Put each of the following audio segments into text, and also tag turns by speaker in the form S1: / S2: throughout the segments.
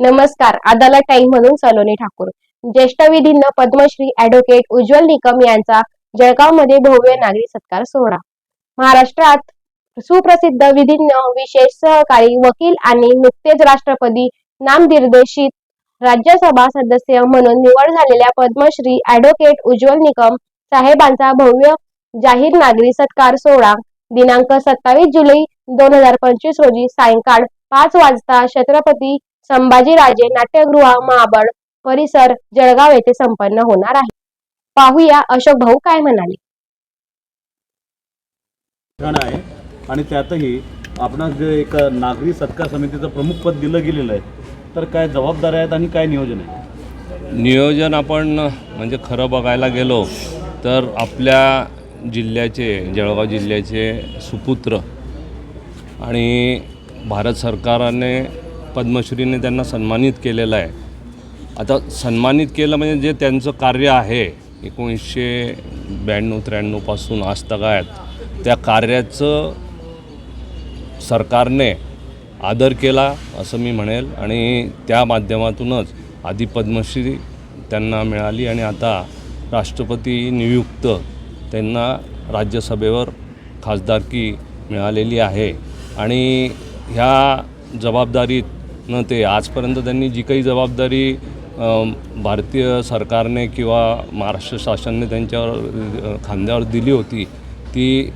S1: नमस्कार अदालत टाइम म्हणून सलोनी ठाकूर. ज्येष्ठ विधीज्ञ पद्मश्री ऍडव्होकेट उज्ज्वल निकम यांचा जळगावमध्ये भव्य नागरी सत्कार सोहळा. महाराष्ट्रात सुप्रसिद्ध विधीज्ञ विशेष सहकारी वकील आणि नुकतेच राष्ट्रपती नामनिर्देशित राज्यसभा सदस्य म्हणून निवड झालेल्या पद्मश्री ऍडव्होकेट उज्ज्वल निकम साहेबांचा भव्य जाहीर नागरी सत्कार सोहळा दिनांक सत्तावीस जुलै दोन हजार पंचवीस रोजी सायंकाळ पाच वाजता छत्रपती संभाजीराजे नाट्यगृह महाबळ परिसर जळगाव येथे संपन्न होणार आहे. पाहूया अशोक भाऊ काय म्हणाले.
S2: आणि त्यातही आपणास जे एक नागरी सत्कार समितीचं प्रमुख पद दिलं गेलेलं आहे तर काय जबाबदाऱ्या आहेत आणि काय नियोजन आहे?
S3: नियोजन आपण म्हणजे खरं बघायला गेलो तर आपल्या जिल्ह्याचे जळगाव जिल्ह्याचे सुपुत्र आणि भारत सरकारने पद्मश्रीने त्यांना सन्मानित केलेलं आहे. आता सन्मानित केलं म्हणजे जे त्यांचं कार्य आहे एकोणीसशे ब्याण्णव त्र्याण्णवपासून आजतागायत त्या कार्याचं सरकारने आदर केला असं मी म्हणेल आणि त्या माध्यमातूनच आधी पद्मश्री त्यांना मिळाली आणि आता राष्ट्रपती नियुक्त त्यांना राज्यसभेवर खासदारकी मिळालेली आहे. आणि ह्या जबाबदारीतनं ते आजपर्यंत त्यांनी जी काही जबाबदारी भारतीय सरकारने किंवा महाराष्ट्र शासनाने त्यांच्यावर खांद्यावर दिली होती ती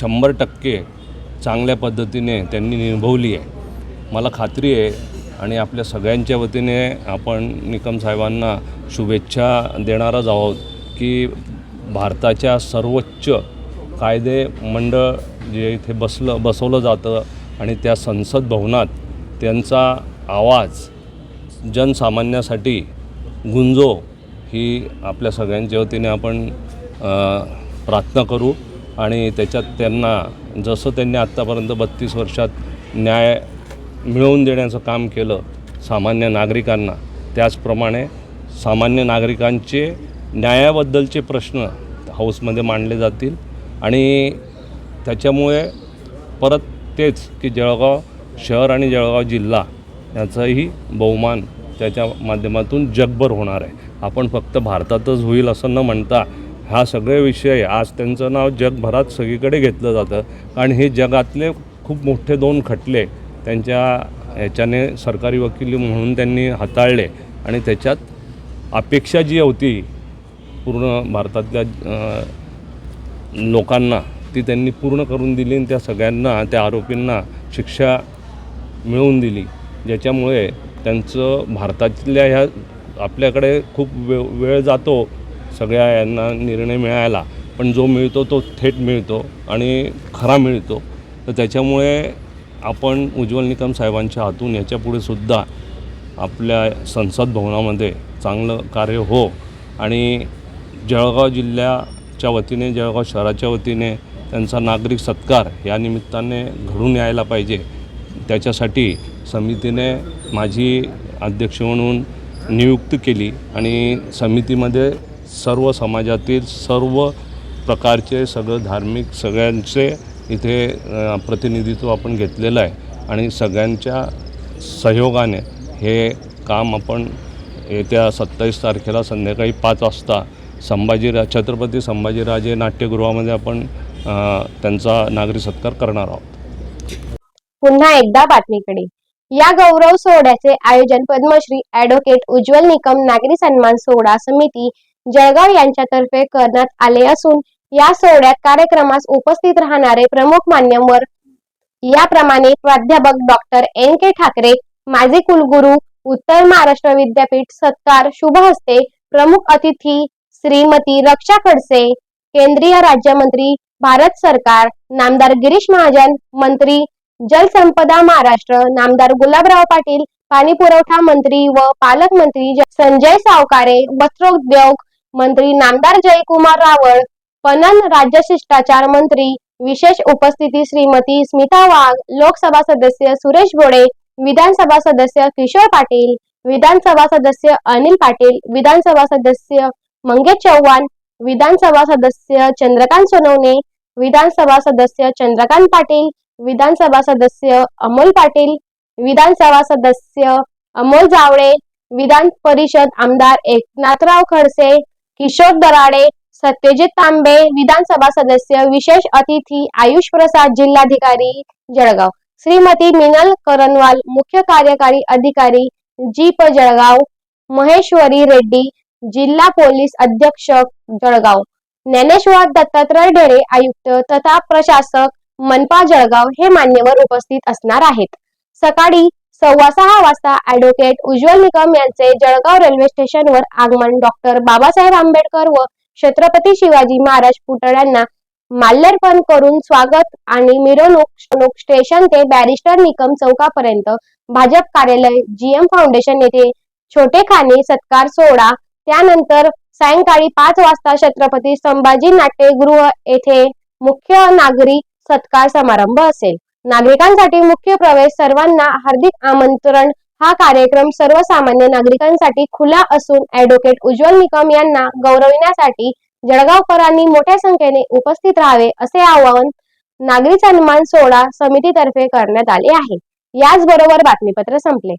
S3: शंभर टक्के चांगल्या पद्धतीने त्यांनी निभवली आहे. मला खात्री आहे आणि आपल्या सगळ्यांच्या वतीने आपण निकम साहेबांना शुभेच्छा देणारच आहोत की भारताच्या सर्वोच्च कायदे मंडळ जे इथे बसलं बसवलं जातं आणि त्या संसद भवनात त्यांचा आवाज जनसामान्यासाठी गुंजो ही आपल्या सगळ्यांच्या वतीने आपण प्रार्थना करू. आणि त्याच्यात त्यांना जसं त्यांनी आत्तापर्यंत बत्तीस वर्षात न्याय मिळवून देण्याचं काम केलं सामान्य नागरिकांना त्याचप्रमाणे सामान्य नागरिकांचे न्यायाबद्दलचे प्रश्न हाऊसमध्ये मांडले जातील. आणि त्याच्यामुळे परत तेच की जळगाव शहर आणि जळगाव जिल्हा याचाही बहुमान त्याच्या माध्यमातून जगभर होणार आहे. आपण फक्त भारतातच होईल असं न म्हणता हा सगळे विषय आज त्यांचं नाव जगभरात सगळीकडे घेतलं जातं. कारण हे जगातले खूप मोठे दोन खटले त्यांच्या ह्याच्याने सरकारी वकील म्हणून त्यांनी हाताळले. आणि त्याच्यात अपेक्षा जी होती पूर्ण भारतातल्या लोकांना ती त्यांनी पूर्ण करून दिली आणि त्या सगळ्यांना त्या आरोपींना शिक्षा मिळवून दिली. ज्याच्यामुळे त्यांचं भारतातल्या ह्या आपल्याकडे खूप वे वेळ जातो सगळ्या यांना निर्णय मिळायला. पण जो मिळतो तो थेट मिळतो आणि खरा मिळतो. तर त्याच्यामुळे आपण उज्ज्वल निकम साहेबांच्या हातून याच्यापुढे सुद्धा आपल्या संसद भवनामध्ये चांगलं कार्य हो आणि जळगाव जिल्ह्याच्या वतीने जळगाव शहराच्या वतीने त्यांचा नागरिक सत्कार या निमित्ताने घडून यायला पाहिजे. त्याच्यासाठी समितीने माझी अध्यक्ष म्हणून नियुक्त केली आणि समितीमध्ये सर्व समाजातील सर्व प्रकारचे सगळं धार्मिक सगळ्यांचे इथे प्रतिनिधित्व आपण घेतलेलं आहे आणि सगळ्यांच्या सहयोगाने हे काम आपण येत्या सत्तावीस तारखेला संध्याकाळी पाच वाजता संभाजीरा छत्रपती संभाजीराजे नाट्यगृहामध्ये आपण त्यांचा नागरी सत्कार करणार आहोत.
S1: पुन्हा एकदा बातमीकडे. या गौरव सोहळ्याचे आयोजन पद्मश्री ऍडव्होकेट उज्ज्वल निकम नागरी सन्मान सोहळा समिती जळगाव यांच्यातर्फे करण्यात आले असून या सोहळ्यात कार्यक्रमास उपस्थित राहणारे प्रमुख मान्यवर याप्रमाणे प्राध्यापक डॉक्टर एन के ठाकरे माजी कुलगुरू उत्तर महाराष्ट्र विद्यापीठ सत्कार शुभ हस्ते प्रमुख अतिथी श्रीमती रक्षा खडसे केंद्रीय राज्यमंत्री भारत सरकार नामदार गिरीश महाजन मंत्री जलसंपदा महाराष्ट्र नामदार गुलाबराव पाटील पाणी पुरवठा मंत्री व पालकमंत्री संजय सावकारे वस्त्रोद्योग मंत्री नामदार जयकुमार रावळ पणन राज्य शिष्टाचार मंत्री विशेष उपस्थिती श्रीमती स्मिता वाघ लोकसभा सदस्य सुरेश बोडे विधानसभा सदस्य किशोर पाटील विधानसभा सदस्य अनिल पाटील विधानसभा सदस्य मंगेश चव्हाण विधानसभा सदस्य चंद्रकांत सोनवणे विधानसभा सदस्य चंद्रकांत पाटील विधानसभा सदस्य अमोल पाटील विधानसभा सदस्य अमोल जावळे विधान परिषद आमदार एकनाथराव खडसे किशोर दराडे सत्यजित तांबे विधानसभा सदस्य विशेष अतिथी आयुष प्रसाद जिल्हाधिकारी जळगाव. श्रीमती मिनल करनवाल मुख्य कार्यकारी अधिकारी जीप जळगाव महेश्वरी रेड्डी जिल्हा पोलीस अधीक्षक जळगाव. ज्ञानेश्वर दत्तात्रय ढेरे आयुक्त तथा प्रशासक मनपा जळगाव हे मान्यवर उपस्थित असणार आहेत. सकाळी सव्वा सहा वाजता ऍडव्होकेट उज्ज्वल निकम यांचे जळगाव रेल्वे स्टेशनवर आगमन. डॉक्टर बाबासाहेब आंबेडकर व छत्रपती शिवाजी महाराज पुतळ्यांना माल्यार्पण करून स्वागत आणि मिरवणूक स्टेशन ते बॅरिस्टर निकम चौकापर्यंत भाजप कार्यालय जीएम फाउंडेशन येथे छोटेखानी सत्कार सोहळा त्यानंतर सायंकाळी पाच वाजता छत्रपती संभाजी नाट्यगृह येथे मुख्य नागरी सत्कार समारंभ असेल. नागरिकांसाठी मुख्य प्रवेश सर्वांना हार्दिक आमंत्रण. हा कार्यक्रम सर्वसामान्य नागरिकांसाठी खुला असून ऍडव्होकेट उज्ज्वल निकम यांना गौरविण्यासाठी जळगावकरांनी मोठ्या संख्येने उपस्थित राहावे असे आवाहन नागरी सन्मान सोहळा समितीतर्फे करण्यात आले आहे. याचबरोबर बातमीपत्र संपले.